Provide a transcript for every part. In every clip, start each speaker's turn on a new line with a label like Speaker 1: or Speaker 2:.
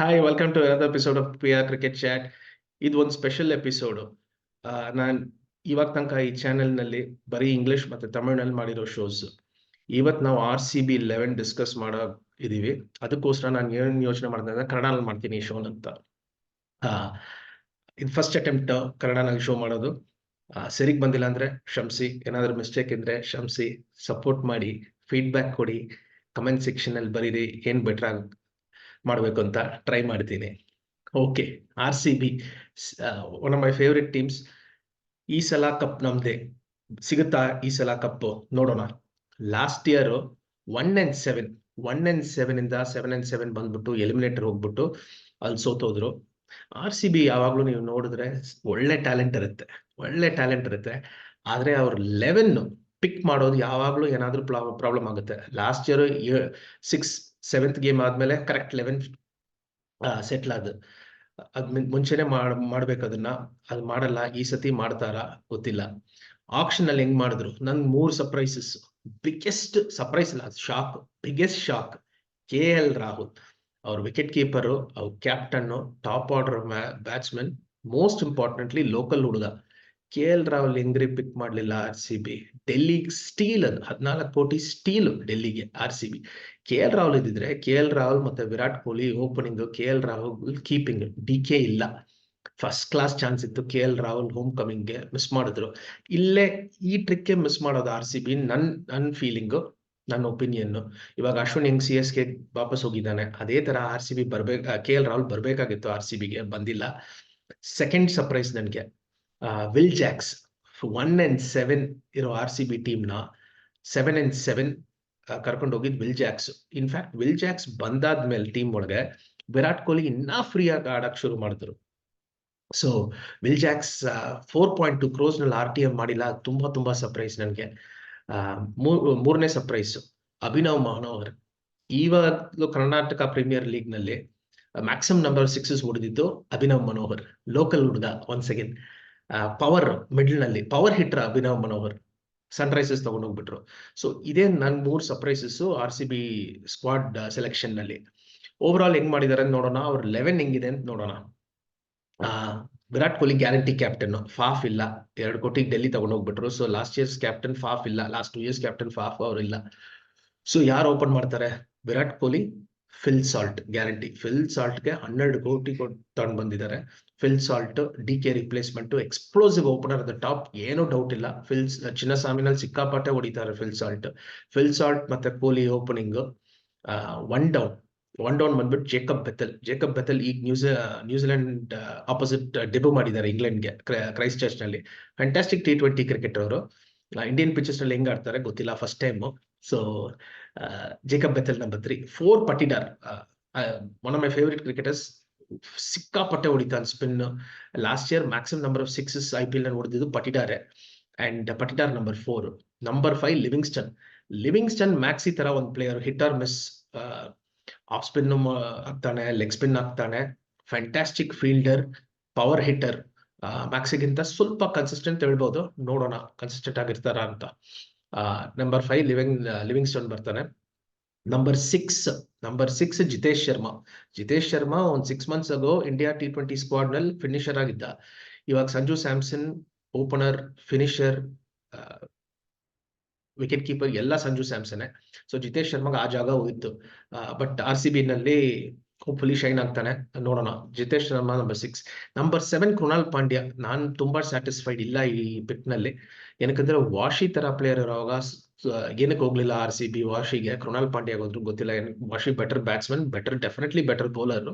Speaker 1: Hi welcome to another episode of P cricket chat ಇದು ಒಂದು special episode ನಾನು ಇವಾಗ ತನಕ ಈ ಚಾನೆಲ್ನಲ್ಲಿ ಬರೀ ಇಂಗ್ಲಿಷ್ ಮತ್ತು ತಮಿಳ್ನಲ್ಲಿ ಮಾಡಿರೋ ಶೋಸ್ ಇವತ್ತು ನಾವು R C B eleven discuss ಮಾಡೋ ಇದೀವಿ. ಅದಕ್ಕೋಸ್ಕರ ನಾನು ಏನು ಯೋಚನೆ ಮಾಡಿದೆ ಅಂದ್ರೆ ಕನ್ನಡನಲ್ಲಿ ಮಾಡ್ತೀನಿ ಈ ಶೋನ್ ಅಂತ. ಇದು ಫಸ್ಟ್ ಅಟೆಂಪ್ಟ್ ಕನ್ನಡನಲ್ಲಿ ಶೋ ಮಾಡೋದು. ಸರಿಗೆ ಬಂದಿಲ್ಲ ಅಂದ್ರೆ ಕ್ಷಮಿಸಿ. ಏನಾದರೂ ಮಿಸ್ಟೇಕ್ ಇದ್ರೆ ಕ್ಷಮಿಸಿ. ಸಪೋರ್ಟ್ ಮಾಡಿ ಫೀಡ್ಬ್ಯಾಕ್ ಕೊಡಿ. ಕಮೆಂಟ್ ಸೆಕ್ಷನ್ ಅಲ್ಲಿ ಬರೀರಿ. ಏನ್ ಬೆಟ್ರ್ ಆಗ ಮಾಡಬೇಕು ಅಂತ ಟ್ರೈ ಮಾಡ್ತೀನಿ. Okay R C B one of my favourite teams ಈ ಸಲ ಕಪ್ ನಮ್ದೆ. ಸಿಗುತ್ತಾ ಈ ಸಲ ಕಪ್ ನೋಡೋಣ. Last year one and seven one and seven ಇಂದ ಸೆವೆನ್ ಅಂಡ್ ಸೆವೆನ್ ಬಂದ್ಬಿಟ್ಟು ಎಲಿಮಿನೇಟರ್ ಹೋಗ್ಬಿಟ್ಟು ಅಲ್ಲಿ ಸೋತೋದ್ರು. ಆರ್ ಸಿ ಬಿ ಯಾವಾಗ್ಲೂ ನೀವು ನೋಡಿದ್ರೆ ಒಳ್ಳೆ ಟ್ಯಾಲೆಂಟ್ ಇರುತ್ತೆ, ಒಳ್ಳೆ ಟ್ಯಾಲೆಂಟ್ ಇರುತ್ತೆ. ಆದ್ರೆ ಅವ್ರ ಲೆವೆನ್ ಪಿಕ್ ಮಾಡೋದು ಯಾವಾಗ್ಲೂ ಏನಾದ್ರೂ ಪ್ರಾಬ್ಲಮ್ ಆಗುತ್ತೆ. Last year six seventh game ಆದ್ಮೇಲೆ ಕರೆಕ್ಟ್ ಲೆವೆನ್ ಸೆಟ್ಲ್ ಆದ. ಅದ್ ಮುಂಚೆನೆ ಮಾಡ್ ಮಾಡ್ಬೇಕು ಅದನ್ನ. ಅದು ಮಾಡಲ್ಲ ಈ ಸತಿ ಮಾಡ್ತಾರ ಗೊತ್ತಿಲ್ಲ. ಆಕ್ಷನ್ ಅಲ್ಲಿ ಹೆಂಗ್ ಮಾಡಿದ್ರು? ನನ್ ಮೂರ್ ಸರ್ಪ್ರೈಸಸ್ ಬಿಗ್ಗೆಸ್ಟ್ ಸರ್ಪ್ರೈಸ್ ಇಲ್ಲ shock biggest shock K L Rahul ಅವ್ರ ವಿಕೆಟ್ ಕೀಪರು ಅವ್ರ captain top order batsman most importantly local ಹುಡುಗ. ಕೆ ಎಲ್ ರಾಹುಲ್ ಹೆಂಗ್ರಿ ಪಿಕ್ ಮಾಡಲಿಲ್ಲ R C B Delhi steal ಅದು, ಹದಿನಾಲ್ಕು ಕೋಟಿ ಸ್ಟೀಲ್ ಡೆಲ್ಲಿಗೆ R C B K L Rahul ಇದ್ದಿದ್ರೆ ಕೆ ಎಲ್ ರಾಹುಲ್ ಮತ್ತೆ Virat Kohli opening K L Rahul keeping D K ಇಲ್ಲ. ಫಸ್ಟ್ ಕ್ಲಾಸ್ ಚಾನ್ಸ್ ಇತ್ತು ಕೆ ಎಲ್ ರಾಹುಲ್ ಹೋಮ್ ಕಮಿಂಗ್ಗೆ ಮಿಸ್ ಮಾಡಿದ್ರು. ಇಲ್ಲೇ ಈ ಟ್ರಿಕ್ ಮಿಸ್ ಮಾಡೋದು ಆರ್ ಸಿ ಬಿ ನನ್ ನನ್ ಫೀಲಿಂಗು ನನ್ನ ಒಪಿನಿಯನ್ ಇವಾಗ ಅಶ್ವಿನ್ ಹೆಂಗ್ ಸಿ ಎಸ್ ಕೆ ವಾಪಸ್ ಹೋಗಿದ್ದಾನೆ, ಅದೇ ತರ ಆರ್ ಸಿ ಬಿ ಬರ್ಬೇಕು ಕೆ ಎಲ್ ರಾಹುಲ್ ಬರ್ಬೇಕಾಗಿತ್ತು ಆರ್ ಸಿ ಬಿಗೆ ಬಂದಿಲ್ಲ. ಸೆಕೆಂಡ್ ಸರ್ಪ್ರೈಸ್ ನನಗೆ. Will Jacks one and seven ಇರೋ ಆರ್ ಸಿ ಬಿ ಟೀಮ್ನ ಸೆವೆನ್ ಅಂಡ್ ಸೆವೆನ್ ಕರ್ಕೊಂಡು ಹೋಗಿದ್ Will Jacks in fact Will Jacks ಬಂದಾದ್ಮೇಲೆ ಟೀಮ್ ಒಳಗೆ ವಿರಾಟ್ ಕೊಹ್ಲಿ ಇನ್ನೂ ಫ್ರೀಯಾಗಿ ಆಡಕ್ಕೆ ಆಡಕ್ ಶುರು ಮಾಡಿದ್ರು. So Will Jacks four point two ಕ್ರೋಸ್ನಲ್ಲಿ R T M ಮಾಡಿಲ್ಲ, ತುಂಬಾ ತುಂಬಾ ಸರ್ಪ್ರೈಸ್ ನನಗೆ. ಮೂರನೇ ಸರ್ಪ್ರೈಸ್ ಅಭಿನವ್ ಮಹನೋಹರ್ ಇವಾಗ ಕರ್ನಾಟಕ ಪ್ರೀಮಿಯರ್ ಲೀಗ್ನಲ್ಲಿ ಮ್ಯಾಕ್ಸಿಮಮ್ ನಂಬರ್ ಸಿಕ್ಸಸ್ ಹೊಡೆದಿದ್ದು ಅಭಿನವ್ ಮನೋಹರ್ ಲೋಕಲ್ ಹುಡುಗ one second power ಮಿಡ್ಲ್ನಲ್ಲಿ power hitter Abhinav Manohar Sunrisers ತಗೊಂಡು ಹೋಗ್ಬಿಟ್ರು. ಸೊ ಇದೇ ನನ್ ಮೂರ್ surprises R C B squad ಸೆಲೆಕ್ಷನ್ನಲ್ಲಿ overall ಹೆಂಗ್ ಮಾಡಿದಾರೆ ಅಂತ ನೋಡೋಣ, ಅವ್ರ ಲೆವೆನ್ ಹೆಂಗಿದೆ ಅಂತ ನೋಡೋಣ. Virat Kohli guarantee captain Faf ಇಲ್ಲ. ಎರಡು ಕೋಟಿ Delhi ತಗೊಂಡೋಗ್ಬಿಟ್ರು so last years captain Faf ಇಲ್ಲ. Last two years captain Faf ಅವ್ರು ಇಲ್ಲ. ಸೊ ಯಾರು ಓಪನ್ ಮಾಡ್ತಾರೆ? Virat Kohli Phil Salt guarantee Phil ಸಾಲ್ಟ್ಗೆ ಹನ್ನೆರಡು ಕೋಟಿ ತಗೊಂಡು ಬಂದಿದ್ದಾರೆ. Phil Salt D K replacement explosive opener ಅದ ಟಾಪ್ ಏನೂ ಡೌಟ್ ಇಲ್ಲ. ಫಿಲ್ ಚಿನ್ನಸ್ವಾಮಿನಲ್ಲಿ ಸಿಕ್ಕಾಪಟ್ಟೆ ಹೊಡಿತಾರೆ ಫಿಲ್ ಸಾಲ್ಟ್ ಫಿಲ್ ಸಾಲ್ಟ್ ಮತ್ತೆ Kohli opening one down one down ಬಂದ್ಬಿಟ್ಟು ಜೇಕಬ್ ಬೆಥಲ್ ಜೇಕಬ್ ಬೆಥಲ್ ಈಗ news New Zealand opposite debut ಮಾಡಿದ್ದಾರೆ ಇಂಗ್ಲೆಂಡ್ಗೆ ಕ್ರೈಸ್ಟ್ ಚರ್ಚ್ನಲ್ಲಿ. ಫ್ಯಾಂಟಾಸ್ಟಿಕ್ ಟಿ ಟ್ವೆಂಟಿ ಕ್ರಿಕೆಟ್ ಅವರು. ಇಂಡಿಯನ್ ಪಿಚರ್ಸ್ನಲ್ಲಿ ಹೆಂಗ್ ಆಡ್ತಾರೆ ಗೊತ್ತಿಲ್ಲ first time so Jacob Bethell number four Patidar one of my favourite cricketers ಸಿಕ್ಕಾಪಟ್ಟೆ ಹೊಡಿತಾನೆ spin last year maximum number of sixes I P ಎಲ್ನಲ್ಲಿ ಹೊಡೆದಿದ್ದು ಪಟಿಡಾರೆ and Patidar number four number five Livingstone Livingstone Maxi ತರ ಒಂದು player hitter miss off spin ಆಗ್ತಾನೆ leg spin ಆಗ್ತಾನೆ. Fantastic fielder power hitter ಮ್ಯಾಕ್ಸಿಗಿಂತ ಸ್ವಲ್ಪ consistent ಹೇಳ್ಬೋದು. ನೋಡೋಣ ಕನ್ಸಿಸ್ಟೆಂಟ್ ಆಗಿರ್ತಾರ ಅಂತ. Number five living Livingstone ಬರ್ತಾನೆ. Number six number six Jitesh Sharma Jitesh Sharma ಒಂದು six months ago India T twenty ಸ್ಕ್ವಾಡ್ನಲ್ಲಿ finisher ಆಗಿದ್ದ. ಇವಾಗ Sanju Samson, opener finisher wicket keeper ಎಲ್ಲ ಸಂಜು ಸ್ಯಾಮ್ಸನ್. ಸೊ ಜಿತೇಶ್ ಶರ್ಮಾಗ ಆ ಜಾಗ ಹೋಗಿತ್ತು ಬಟ್ ಆರ್ ಸಿ ಬಿ ನಲ್ಲಿ ಹೋಪ್ಫುಲಿ ಶೈನ್ ಆಗ್ತಾನೆ. ನೋಡೋಣ. Jitesh Sharma number six number seven Krunal Pandya. ನಾನು ತುಂಬಾ ಸ್ಯಾಟಿಸ್ಫೈಡ್ ಇಲ್ಲ ಈ ಪಿಕ್ನಲ್ಲಿ ಏನಕ್ಕಂದ್ರೆ, ವಾಶಿ ತರ ಪ್ಲೇಯರ್ ಇರೋವಾಗ ಏನಕ್ಕೆ ಹೋಗ್ಲಿಲ್ಲ ಆರ್ ಸಿ ಬಿ ವಾಶಿಗೆ? ಕೃಣಾಲ್ ಪಾಂಡ್ಯ ಹೋದ್ರು ಗೊತ್ತಿಲ್ಲ. Washi better batsman better definitely better bowler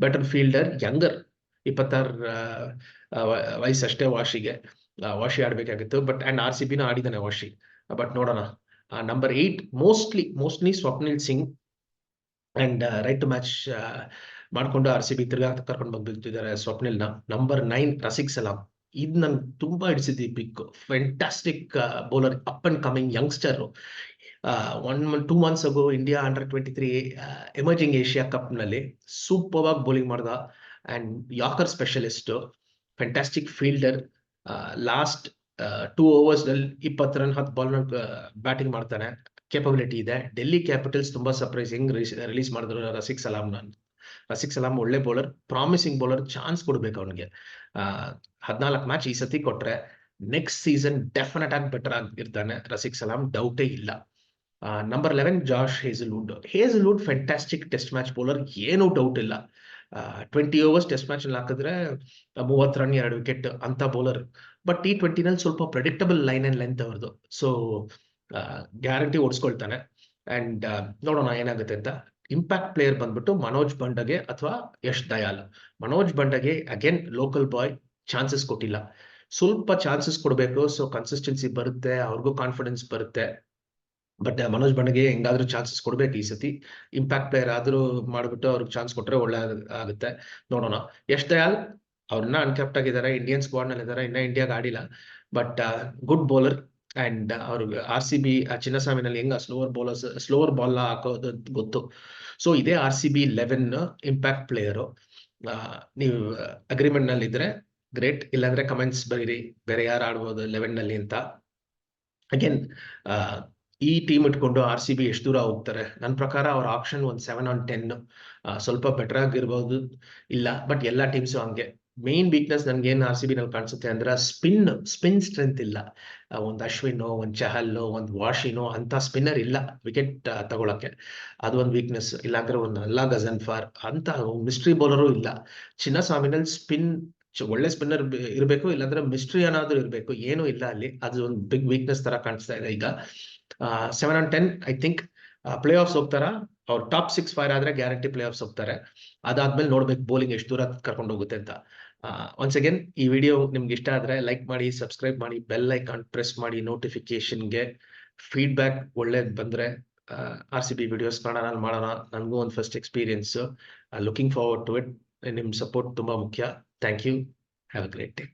Speaker 1: better fielder younger ಇಪ್ಪತ್ತಾರು ವಯಸ್ಸಷ್ಟೇ ವಾಶಿಗೆ. ವಾಶಿ ಆಡ್ಬೇಕಾಗಿತ್ತು. ಬಟ್ ಅಂಡ್ ಆರ್ ಸಿ ಬಿನ ಆಡಿದಾನೆ ವಾಶಿ. ಬಟ್ ನೋಡೋಣ. Number eight mostly mostly Swapnil Singh and right to match ಮಾಡ್ಕೊಂಡು ಆರ್ ಸಿ ಬಿ ತಿರ್ಗಾ ಕರ್ಕೊಂಡು ಬಂದ್ಬಿಟ್ಟಿದ್ದಾರೆ ಸ್ವಪ್ನಿಲ್ನ. ನಂಬರ್ ನೈನ್ ರಸಿಕ್ ಸಲಾಂ. ಇದು ನನ್ ತುಂಬಾ ಹಿಡಿಸಿದ್ವಿ pick fantastic bowler up and coming youngster one two months ago India under twenty three emerging Asia ಕಪ್ನಲ್ಲಿ super ಆಗಿ bowling ಮಾಡ್ದ. And yorker specialist fantastic fielder last two ಓವರ್ಸ್ನಲ್ಲಿ ಇಪ್ಪತ್ತು run ಹತ್ತು ball batting ಮಾಡ್ತಾನೆ. Capability ಇದೆ. Delhi Capitals ತುಂಬಾ ಹೆಂಗ್ release ಮಾಡಿದ್ರು ರಸಿಕ್ ಸಲಾಮ್ ರಸಿಕ್ ಸಲಾಂ ಒಳ್ಳೆ ಬೌಲರ್ ಪ್ರಾಮಿಸಿಂಗ್ ಬೌಲರ್ ಚಾನ್ಸ್ ಕೊಡ್ಬೇಕು ಅವನಿಗೆ. ಹದಿನಾಲ್ಕು ಮ್ಯಾಚ್ ಈ ಸತಿ ಕೊಟ್ರೆ ನೆಕ್ಸ್ಟ್ ಸೀಸನ್ ಡೆಫಿನೆಟ್ ಆಗಿ ಬೆಟರ್ ಆಗಿರ್ತಾನೆ ರಸಿಕ್ ಸಲಾಂ ಡೌಟೇ ಇಲ್ಲ. Number eleven Josh Hazlewood Hazlewood fantastic test match bowler ಏನೂ ಡೌಟ್ ಇಲ್ಲ. ಟ್ವೆಂಟಿ ಓವರ್ಸ್ ಟೆಸ್ಟ್ ಮ್ಯಾಚ್ ಹಾಕಿದ್ರೆ ಮೂವತ್ತು ರನ್ ಎರಡು ವಿಕೆಟ್ ಅಂತ ಬೌಲರ್ ಬಟ್ ಟಿ ಟ್ವೆಂಟಿನಲ್ಲಿ ಸ್ವಲ್ಪ ಪ್ರೆಡಿಕ್ಟಬಲ್ ಲೈನ್ ಅಂಡ್ ಲೆಂತ್ ಅವ್ರದ್ದು ಸೊ ಗ್ಯಾರಂಟಿ ಓಡಿಸ್ಕೊಳ್ತಾನೆ. ಅಂಡ್ ನೋಡೋಣ ಏನಾಗುತ್ತೆ ಅಂತ. ಇಂಪ್ಯಾಕ್ಟ್ ಪ್ಲೇಯರ್ ಬಂದ್ಬಿಟ್ಟು ಮನೋಜ್ ಬಂಡಗೆ ಅಥವಾ Yash Dayal. Manoj Bhandage again local boy chances ಕೊಟ್ಟಿಲ್ಲ. ಸ್ವಲ್ಪ ಚಾನ್ಸಸ್ ಕೊಡಬೇಕು ಸೊ ಕನ್ಸಿಸ್ಟೆನ್ಸಿ ಬರುತ್ತೆ, ಅವ್ರಿಗೂ ಕಾನ್ಫಿಡೆನ್ಸ್ ಬರುತ್ತೆ. ಬಟ್ ಮನೋಜ್ ಬಂಡಗೆ ಹೆಂಗಾದ್ರೂ ಚಾನ್ಸಸ್ ಕೊಡ್ಬೇಕು ಈ ಸತಿ. ಇಂಪ್ಯಾಕ್ಟ್ ಪ್ಲೇಯರ್ ಆದ್ರೂ ಮಾಡ್ಬಿಟ್ಟು ಅವ್ರಿಗೆ ಚಾನ್ಸ್ ಕೊಟ್ರೆ ಒಳ್ಳೆ ಆಗುತ್ತೆ. ನೋಡೋಣ. ಯಶ್ ದಯಾಲ್, ಅವ್ರನ್ನ ಅನ್ಕ್ಯಾಪ್ಟ್ ಆಗಿದ್ದಾರೆ ಇಂಡಿಯನ್ ಸ್ಕ್ವಾಡ್ನಲ್ಲಿ ಇದ್ದಾರೆ ಇನ್ನ ಇಂಡಿಯಾಗ ಆಡಿಲ್ಲ. ಬಟ್ ಗುಡ್ ಬೌಲರ್ ಅಂಡ್ ಅವ್ರು ಆರ್ ಸಿ ಬಿ ಚಿನ್ನಸ್ವಾಮಿನಲ್ಲಿ ಹೆಂಗ ಸ್ಲೋವರ್ ಬೌಲರ್ಸ್ ಸ್ಲೋವರ್ ಬಾಲ್ ಹಾಕೋದು ಗೊತ್ತು. ಸೊ ಇದೇ R C B eleven impact player ನೀವು ಅಗ್ರಿಮೆಂಟ್ನಲ್ಲಿ ಇದ್ರೆ ಗ್ರೇಟ್ ಇಲ್ಲಾಂದ್ರೆ ಕಮೆಂಟ್ಸ್ ಬರೀರಿ. ಬೇರೆ ಯಾರು ಆಡ್ಬೋದು ಲೆವೆನ್ನಲ್ಲಿ ಅಂತ. ಅಗೇನ್ ಈ ಟೀಮ್ ಇಟ್ಕೊಂಡು ಆರ್ ಸಿ ಬಿ ಎಷ್ಟು ದೂರ ಹೋಗ್ತಾರೆ? ನನ್ನ ಪ್ರಕಾರ ಅವ್ರ ಆಪ್ಷನ್ ಒಂದು ಸೆವೆನ್ ಆನ್ ಟೆನ್ ಸ್ವಲ್ಪ ಬೆಟರ್ ಆಗಿರ್ಬೋದು. ಇಲ್ಲ ಬಟ್ ಎಲ್ಲ ಟೀಮ್ಸು ಹಂಗೆ. ಮೇನ್ ವೀಕ್ನೆಸ್ ನನ್ಗೆ ಏನ್ ಆರ್ ಸಿ ಬಿ ನಲ್ಲಿ ಕಾಣಿಸುತ್ತೆ ಅಂದ್ರೆ ಸ್ಪಿನ್ ಸ್ಪಿನ್ ಸ್ಟ್ರೆಂತ್ ಇಲ್ಲ. ಒಂದ್ ಅಶ್ವಿನೋ, ಒಂದ್ ಚಹಲ್ಲೋ, ಒಂದ್ ವಾಶಿನೋ ಅಂತ ಸ್ಪಿನ್ನರ್ ಇಲ್ಲ ವಿಕೆಟ್ ತಗೊಳಕ್ಕೆ. ಅದು ಒಂದು ವೀಕ್ನೆಸ್ ಇಲ್ಲಾಂದ್ರೆ ಒಂದು ಅಲ್ಲಾ ಗಜನ್ಫಾರ್ ಅಂತ ಮಿಸ್ಟ್ರಿ ಬೌಲರು ಇಲ್ಲ. ಚಿನ್ನಸ್ವಾಮಿನಲ್ಲಿ ಸ್ಪಿನ್ ಒಳ್ಳೆ ಸ್ಪಿನ್ನರ್ ಇರಬೇಕು, ಇಲ್ಲಾಂದ್ರೆ ಮಿಸ್ಟ್ರಿ ಏನಾದ್ರೂ ಇರಬೇಕು. ಏನು ಇಲ್ಲ ಅಲ್ಲಿ. ಅದು ಒಂದು ಬಿಗ್ ವೀಕ್ನೆಸ್ ತರ ಕಾಣಿಸ್ತಾ ಇದೆ ಈಗ. Seven on ten I think playoffs ಹೋಗ್ತಾರ? ಅವ್ರು ಟಾಪ್ ಸಿಕ್ಸ್ ಫೈರ್ ಆದ್ರೆ ಗ್ಯಾರಂಟಿ ಪ್ಲೇ ಆಫ್ಸ್ ಹೋಗ್ತಾರೆ. ಅದಾದ್ಮೇಲೆ ನೋಡ್ಬೇಕು ಬೌಲಿಂಗ್ ಎಷ್ಟು ದೂರ ಕರ್ಕೊಂಡು ಹೋಗುತ್ತೆ ಅಂತ. ಒನ್ಸ್ ಅಗೇನ್ ಈ ವಿಡಿಯೋ ನಿಮ್ಗೆ ಇಷ್ಟ ಆದ್ರೆ ಲೈಕ್ ಮಾಡಿ ಸಬ್ಸ್ಕ್ರೈಬ್ ಮಾಡಿ ಬೆಲ್ ಐಕಾನ್ ಪ್ರೆಸ್ ಮಾಡಿ ನೋಟಿಫಿಕೇಶನ್ಗೆ ಫೀಡ್ಬ್ಯಾಕ್ ಒಳ್ಳೇದ್ ಬಂದ್ರೆ ಆರ್ ಸಿ ಬಿ ವಿಡಿಯೋಸ್ ಮಾಡೋಣ ಮಾಡೋಣ. ನನಗೂ ಒಂದು first experience looking forward to it ನಿಮ್ ಸಪೋರ್ಟ್ ತುಂಬಾ ಮುಖ್ಯ. Thank you have a great day